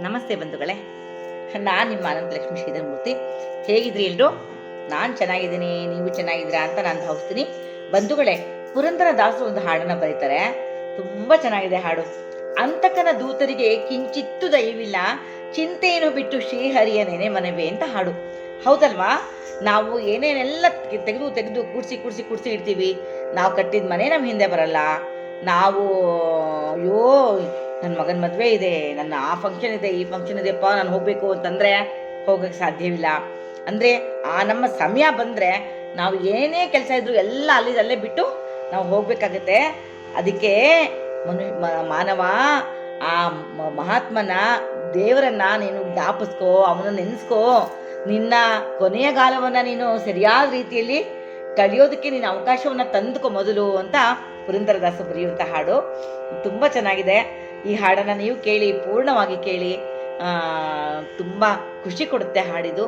ನಮಸ್ತೆ ಬಂಧುಗಳೇ. ನಾನು ನಿಮ್ಮ ಅನಂತಲಕ್ಷ್ಮಿ ಶ್ರೀಧರಮೂರ್ತಿ. ಹೇಗಿದ್ರಿ ಎಲ್ರು? ನಾನು ಚೆನ್ನಾಗಿದ್ದೀನಿ, ನೀವು ಚೆನ್ನಾಗಿದ್ದೀರಾ ಅಂತ ನಾನು ಭಾವಿಸ್ತೀನಿ. ಬಂಧುಗಳೇ, ಪುರಂದರ ದಾಸರು ಒಂದು ಹಾಡನ್ನು ಬರೀತಾರೆ. ತುಂಬ ಚೆನ್ನಾಗಿದೆ ಹಾಡು. ಅಂತಕನ ದೂತರಿಗೆ ಕಿಂಚಿತ್ತು ದಯವಿಲ್ಲ, ಚಿಂತೆಯನ್ನು ಬಿಟ್ಟು ಶ್ರೀಹರಿಯ ನೆನೆ ಮನವೇ ಅಂತ ಹಾಡು. ಹೌದಲ್ವಾ? ನಾವು ಏನೇನೆಲ್ಲ ತೆಗೆದು ತೆಗೆದು ಕೂಡಿಸಿ ಕೂಡಿಸಿ ಕೂಡಿಸಿ ಇಡ್ತೀವಿ. ನಾವು ಕಟ್ಟಿದ ಮನೆ ನಮ್ಮ ಹಿಂದೆ ಬರಲ್ಲ. ನಾವು, ಅಯ್ಯೋ ನನ್ನ ಮಗನ ಮದುವೆ ಇದೆ, ನನ್ನ ಆ ಫಂಕ್ಷನ್ ಇದೆ, ಈ ಫಂಕ್ಷನ್ ಇದೆಯಪ್ಪ ನಾನು ಹೋಗಬೇಕು ಅಂತಂದರೆ ಹೋಗೋಕ್ಕೆ ಸಾಧ್ಯವಿಲ್ಲ. ಅಂದರೆ ಆ ನಮ್ಮ ಸಮಯ ಬಂದರೆ ನಾವು ಏನೇ ಕೆಲಸ ಇದ್ರೂ ಎಲ್ಲ ಅಲ್ಲಿ ಅಲ್ಲೇ ಬಿಟ್ಟು ನಾವು ಹೋಗಬೇಕಾಗತ್ತೆ. ಅದಕ್ಕೆ ಮನು ಮಾನವ, ಆ ಮಹಾತ್ಮನ ದೇವರನ್ನ ನೀನು ಜ್ಞಾಪಿಸ್ಕೋ ಅವನ ನೆನೆಸ್ಕೋ. ನಿನ್ನ ಕೊನೆಯ ಕಾಲವನ್ನು ನೀನು ಸರಿಯಾದ ರೀತಿಯಲ್ಲಿ ಕಳೆಯೋದಕ್ಕೆ ನೀನು ಅವಕಾಶವನ್ನು ತಂದುಕೋ ಮೊದಲು ಅಂತ ಪುರಂದರದಾಸ ಬರೆಯುವಂಥ ಹಾಡು. ತುಂಬ ಚೆನ್ನಾಗಿದೆ. ಈ ಹಾಡನ್ನು ನೀವು ಕೇಳಿ, ಪೂರ್ಣವಾಗಿ ಕೇಳಿ ತುಂಬ ಖುಷಿ ಕೊಡುತ್ತೆ ಹಾಡಿದು.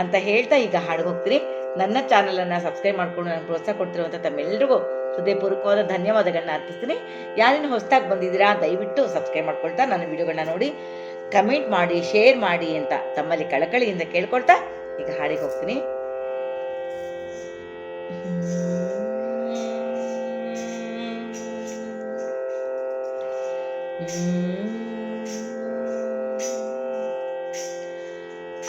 ಅಂತ ಹೇಳ್ತಾ ಈಗ ಹಾಡಿಗೆ ಹೋಗ್ತೀನಿ. ನನ್ನ ಚಾನಲನ್ನು ಸಬ್ಸ್ಕ್ರೈಬ್ ಮಾಡ್ಕೊಂಡು ನಾನು ಪ್ರೋತ್ಸಾಹ ಕೊಡ್ತಿರುವಂಥ ತಮ್ಮೆಲ್ಲರಿಗೂ ಹೃದಯಪೂರ್ವಕವಾದ ಧನ್ಯವಾದಗಳನ್ನ ಅರ್ಪಿಸ್ತೀನಿ. ಯಾರೇನು ಹೊಸದಾಗಿ ಬಂದಿದ್ದೀರಾ, ದಯವಿಟ್ಟು ಸಬ್ಸ್ಕ್ರೈಬ್ ಮಾಡ್ಕೊಳ್ತಾ, ನನ್ನ ವಿಡಿಯೋಗಳನ್ನ ನೋಡಿ ಕಮೆಂಟ್ ಮಾಡಿ ಶೇರ್ ಮಾಡಿ ಅಂತ ತಮ್ಮಲ್ಲಿ ಕಳಕಳಿಯಿಂದ ಕೇಳ್ಕೊಳ್ತಾ ಈಗ ಹಾಡಿಗೆ ಹೋಗ್ತೀನಿ.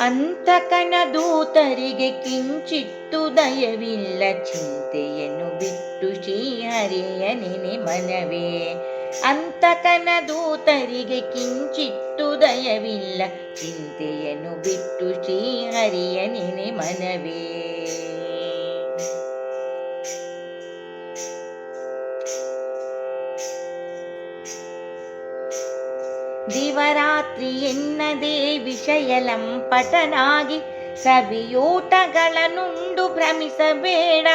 ಅಂತಕನ ದೂತರಿಗೆ ಕಿಂಚಿತ್ತು ದಯವಿಲ್ಲ ಚಿಂತೆಯನ್ನು ಬಿಟ್ಟು ಶ್ರೀಹರಿಯ ನೆನೆ ಮನವೇ ಅಂತಕನ ದೂತರಿಗೆ ಕಿಂಚಿತ್ತು ದಯವಿಲ್ಲ ಚಿಂತೆಯನ್ನು ಬಿಟ್ಟು ಶ್ರೀಹರಿಯ ನೆನೆ ಮನವೇ ದಿವರಾತ್ರಿ ಎನ್ನದೇ ವಿಷಯಲಂಪಟನಾಗಿ ಸವಿಯೂಟಗಳನ್ನುಂಡು ಭ್ರಮಿಸಬೇಡ.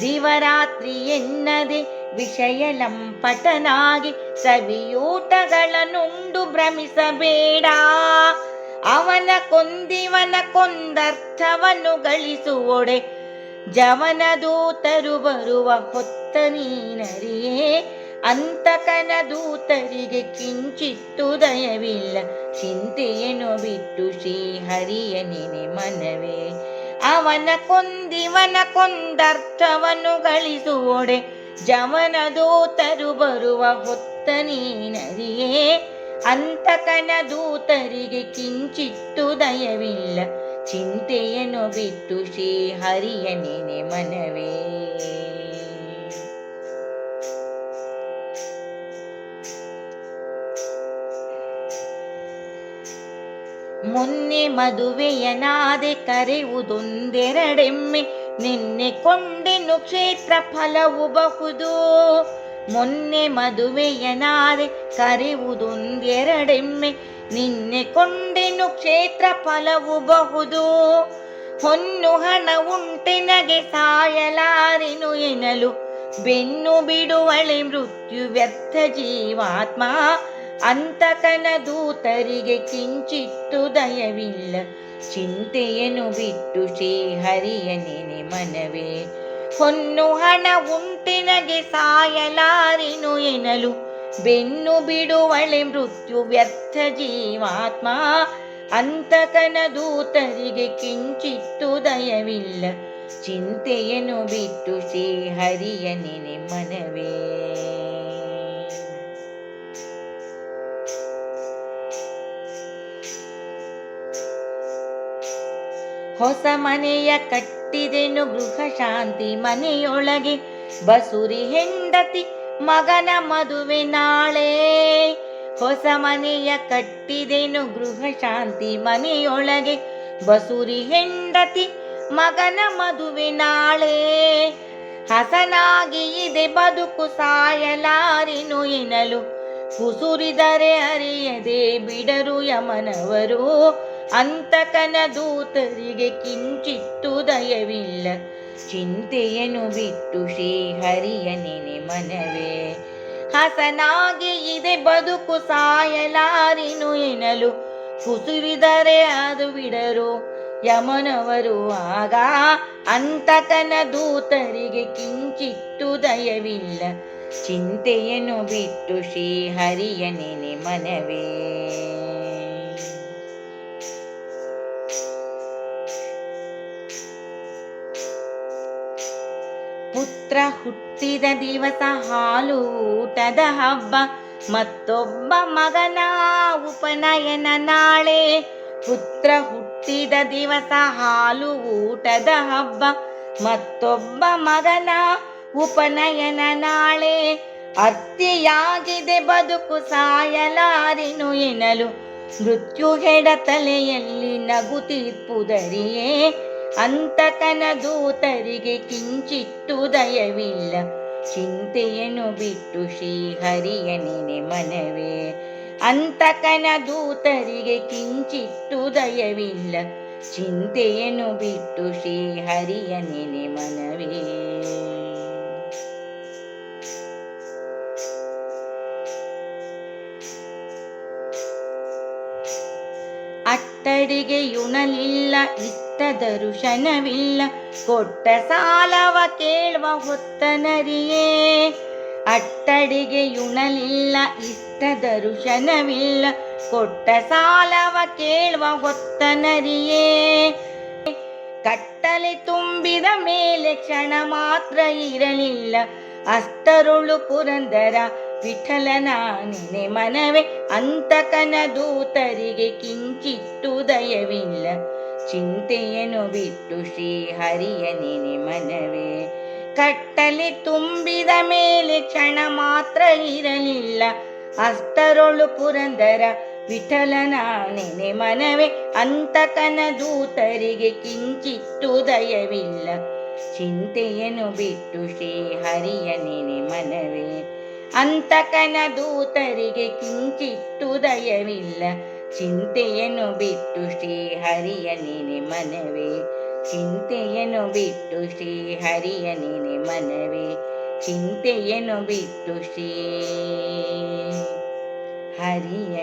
ದಿವರಾತ್ರಿ ಎನ್ನದೆ ವಿಷಯಲಂಪಟನಾಗಿ ಸವಿಯೂಟಗಳನ್ನುಂಡು ಭ್ರಮಿಸಬೇಡ. ಅವನ ಕೊಂದಿವನ ಕೊಂದರ್ಥವನ್ನು ಗಳಿಸುವೊಡೆ ಜವನ ದೂತರು ಬರುವ ಹೊತ್ತ ನೀನರಿಯೇ ಅಂತಕನ ದೂತರಿಗೆ ಕಿಂಚಿತ್ತು ದಯವಿಲ್ಲ. ಚಿಂತೆಯನ್ನು ಬಿಟ್ಟು ಶ್ರೀಹರಿಯ ನೆನೆ ಮನವೇ. ಅವನ ಕೊಂದಿವನ ಕೊಂದರ್ಥವನ್ನು ಗಳಿಸುವೊಡೆ. ಜವನ ದೂತರು ಬರುವ ಹೊತ್ತ ನೀನರಿಯೇ. ಅಂತಕನ ದೂತರಿಗೆ ಕಿಂಚಿತ್ತು ದಯವಿಲ್ಲ. ಚಿಂತೆಯನ್ನು ಬಿಟ್ಟು ಶ್ರೀಹರಿಯ ನೆನೆ ಮನವೇ. ಮೊನ್ನೆ ಮದುವೆಯನಾದೆ ಕರೆಯುವುದೊಂದೆರಡೆಮ್ಮೆ ನಿನ್ನೆ ಕೊಂಡೆನು ಕ್ಷೇತ್ರ ಫಲವು ಬಹುದು ಮೊನ್ನೆ ಮದುವೆಯನಾದೆ ಕರೆಯುವುದೊಂದೆರಡೆಮ್ಮೆ ನಿನ್ನೆ ಕೊಂಡೆನು ಕ್ಷೇತ್ರ ಫಲವು ಬಹುದು ಹೊನ್ನು ಹಣ ಉಂಟೆನಗೆ ಸಾಯಲಾರೆನು ಎನಲು ಬೆನ್ನು ಬಿಡುವಳೆ ಮೃತ್ಯು ವ್ಯರ್ಥ ಜೀವಾತ್ಮ ಅಂತಕನ ದೂತರಿಗೆ ಕಿಂಚಿತ್ತು ದಯವಿಲ್ಲ. ಚಿಂತೆಯನ್ನು ಬಿಟ್ಟು ಶ್ರೀಹರಿಯ ನೆನೆ ಮನವೇ. ಹೊನ್ನು ಹಣ ಉಂಟಿನಗೆ ಸಾಯಲಾರಿನು ಎನಲು. ಬೆನ್ನು ಬಿಡುವಳೆ ಮೃತ್ಯು ವ್ಯರ್ಥ ಜೀವಾತ್ಮ. ಅಂತಕನ ದೂತರಿಗೆ ಕಿಂಚಿತ್ತು ದಯವಿಲ್ಲ. ಚಿಂತೆಯನ್ನು ಬಿಟ್ಟು ಶ್ರೀಹರಿಯ ನೆನೆ ಮನವೇ. ಹೊಸ ಮನೆಯ ಕಟ್ಟಿದೆನು ಗೃಹ ಶಾಂತಿ ಮನೆಯೊಳಗೆ. ಬಸುರಿ ಹೆಂಡತಿ ಮಗನ ಮದುವೆ ನಾಳೆ. ಹೊಸ ಮನೆಯ ಕಟ್ಟಿದೆನು ಗೃಹ ಶಾಂತಿ ಮನೆಯೊಳಗೆ. ಬಸುರಿ ಹೆಂಡತಿ ಮಗನ ಮದುವೆ ನಾಳೆ. ಹಸನಾಗಿ ಇದೆ ಬದುಕು ಸಾಯಲಾರಿನು ಎನಲು. ಕುಸುರಿದರೆ ಅರಿಯದೆ ಬಿಡರು ಯಮನವರು. ಅಂತಕನ ದೂತರಿಗೆ ಕಿಂಚಿತ್ತು ದಯವಿಲ್ಲ. ಚಿಂತೆಯನ್ನು ಬಿಟ್ಟು ಶ್ರೀಹರಿಯ ನೆನೆ ಮನವೇ. ಹಸನಾಗಿ ಇದೆ ಬದುಕು ಸಾಯಲಾರಿನು ಎನಲು. ಕುಸುರಿದರೆ ಅದು ಬಿಡರು ಯಮನವರು ಆಗ ಅಂತಕನ ದೂತರಿಗೆ ಕಿಂಚಿತ್ತು ದಯವಿಲ್ಲ. ಚಿಂತೆಯನ್ನು ಬಿಟ್ಟು ಶ್ರೀ ಹರಿಯ ನೆನೆ ಮನವೇ. ಪುತ್ರ ಹುಟ್ಟಿದ ದಿವಸ ಹಾಲು ಊಟದ ಹಬ್ಬ, ಮತ್ತೊಬ್ಬ ಮಗನ ಉಪನಯನ ನಾಳೆ. ಪುತ್ರ ಹುಟ್ಟಿದ ದಿವಸ ಹಾಲು ಊಟದ ಹಬ್ಬ, ಮತ್ತೊಬ್ಬ ಮಗನ ಉಪನಯನ ನಾಳೆ. ಅತ್ತಿಯಾಗಿದೆ ಬದುಕು ಸಾಯಲಾರಿನು ಎನಲು ಮೃತ್ಯು ಹೆಡ ತಲೆಯಲ್ಲಿ ನಗು ತೀರ್ಪುದರಿಯೇ ಅಂತಕನ ದೂತರಿಗೆ ಕಿಂಚಿತ್ತು ದಯವಿಲ್ಲ. ಚಿಂತೆಯನ್ನು ಬಿಟ್ಟು ಶ್ರೀಹರಿಯ ನೆನೆ ಮನವೇ. ಅಂತಕನ ದೂತರಿಗೆ ಕಿಂಚಿತ್ತು ದಯವಿಲ್ಲ. ಚಿಂತೆಯನ್ನು ಬಿಟ್ಟು ಶ್ರೀಹರಿಯ ನೆನೆ ಮನವೇ. ಅಟ್ಟಡಿಗೆ ಯುಣಲಿಲ್ಲ ಇಷ್ಟ ದರುಶನವಿಲ್ಲ ಕೊಟ್ಟ ಸಾಲವ ಕೇಳುವ ಹೊತ್ತನರಿಯೇ. ಅಟ್ಟಡಿಗೆ ಯುಣಲಿಲ್ಲ ಇಷ್ಟ ದರುಶನವಿಲ್ಲ ಕೊಟ್ಟ ಸಾಲವ ಕೇಳುವ ಹೊತ್ತನರಿಯೇ. ಕಟ್ಟಲೆ ತುಂಬಿದ ಮೇಲೆ ಕ್ಷಣ ಮಾತ್ರ ಇರಲಿಲ್ಲ. ಅಷ್ಟರುಳು ಪುರಂದರ ವಿಠಲನ ನೆನೆ ಮನವೇ. ಅಂತಕನ ದೂತರಿಗೆ ಕಿಂಚಿತ್ತು ದಯವಿಲ್ಲ. ಚಿಂತೆಯನ್ನು ಬಿಟ್ಟು ಶ್ರೀ ಹರಿಯ ನೆನೆ ಮನವೇ ಕಟ್ಟಲಿ ತುಂಬಿದ ಮೇಲೆ ಕ್ಷಣ ಮಾತ್ರ ಇರಲಿಲ್ಲ. ಅಷ್ಟರೊಳು ಪುರಂದರ ವಿಠಲನ ನೆನೆ ಮನವೇ ಅಂತಕನ ದೂತರಿಗೆ ಕಿಂಚಿತ್ತು ದಯವಿಲ್ಲ. ಚಿಂತೆಯನ್ನು ಬಿಟ್ಟು ಶ್ರೀ ಹರಿಯ ನೆನೆ ಮನವೇ ಅಂತಕನ ದೂತರಿಗೆ ಕಿಂಚಿತ್ತು ದಯವಿಲ್ಲ. ಚಿಂತೆಯನ್ನು ಬಿಟ್ಟು ಶ್ರೀ ಹರಿಯ ನೀನೆ ಮನವೇ. ಚಿಂತೆಯನ್ನು ಬಿಟ್ಟು ಶ್ರೀ ಹರಿಯ ನೀನೆ ಮನವೇ. ಚಿಂತೆಯನ್ನು ಬಿಟ್ಟು ಶ್ರೀ ಹರಿಯ